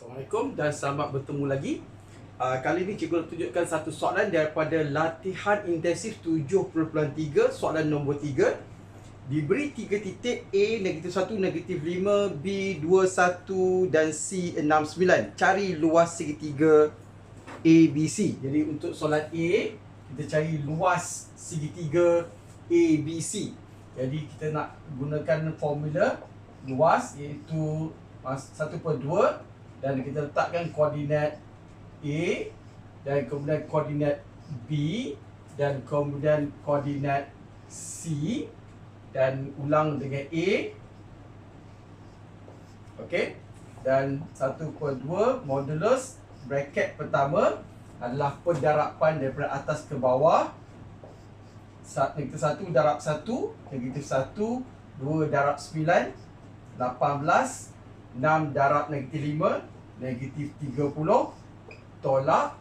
Assalamualaikum dan selamat bertemu lagi. Uh, kali ini cikgu nak tunjukkan satu soalan daripada latihan intensif 7.3 soalan nombor 3. Diberi 3 titik A negatif 1, negatif 5, B 21 dan C 69. Cari luas segitiga ABC. Jadi untuk soalan A, kita cari luas segitiga ABC. Jadi kita nak gunakan formula luas iaitu 1 per 2 dan kita letakkan koordinat A dan kemudian koordinat B dan kemudian koordinat C dan ulang dengan A. Okey? Dan 1 per 2 modulus bracket pertama adalah pendarapan daripada atas ke bawah. Negatif 1 darab 1 negatif 1 2 darab 9 18 6 darab negatif 5 Negatif 30 Tolak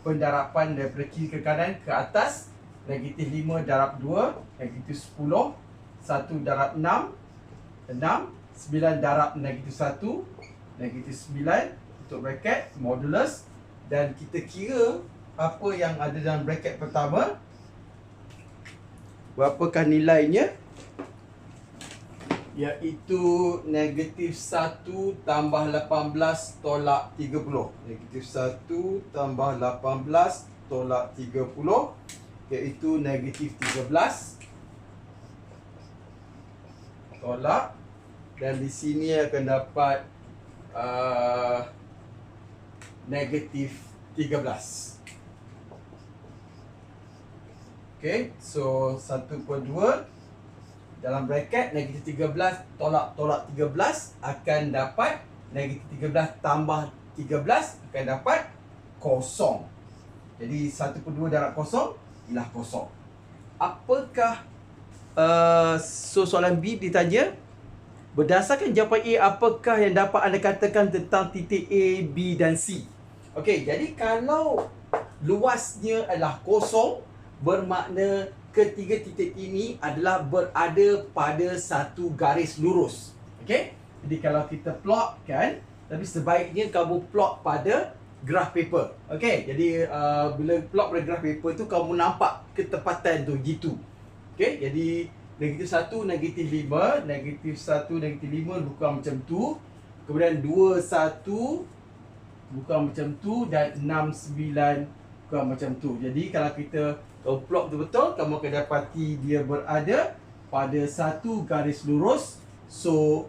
Pendarapan daripada kiri ke kanan ke atas Negatif 5 darab 2 Negatif 10 1 darab 6 6 9 darab negatif 1 Negatif 9 Untuk bracket Modulus Dan kita kira Apa yang ada dalam bracket pertama Berapakah nilainya iaitu negatif 1 tambah 18 tolak 30 negatif 1 tambah 18 tolak 30 iaitu negatif 13 tolak. Dan di sini akan dapat uh, negatif 13 Okay, so 1 per 2 dalam bracket negatif 13 tolak tolak 13 akan dapat negatif 13 tambah 13 akan dapat kosong. Jadi 1 per 2 darab kosong ialah kosong. Apakah uh, so soalan B ditanya berdasarkan jawapan A apakah yang dapat anda katakan tentang titik A, B dan C? Okey, jadi kalau luasnya adalah kosong bermakna ketiga titik ini adalah berada pada satu garis lurus. Okey? Jadi kalau kita plot kan, tapi sebaiknya kamu plot pada graph paper. Okey? Jadi uh, bila plot pada graph paper tu kamu nampak ketepatan tu gitu. Okey? Jadi negatif 1, negatif 5, negatif 1, negatif 5 bukan macam tu. Kemudian 2, 1 bukan macam tu dan 6, 9 bukan macam tu. Jadi kalau kita kalau plot betul-betul kamu akan dapati dia berada pada satu garis lurus. So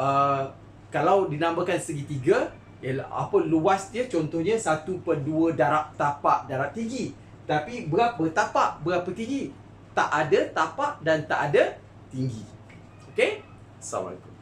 uh, kalau dinamakan segitiga ialah apa luas dia contohnya 1 per 2 darab tapak darab tinggi. Tapi berapa tapak, berapa tinggi? Tak ada tapak dan tak ada tinggi. Okey? Assalamualaikum.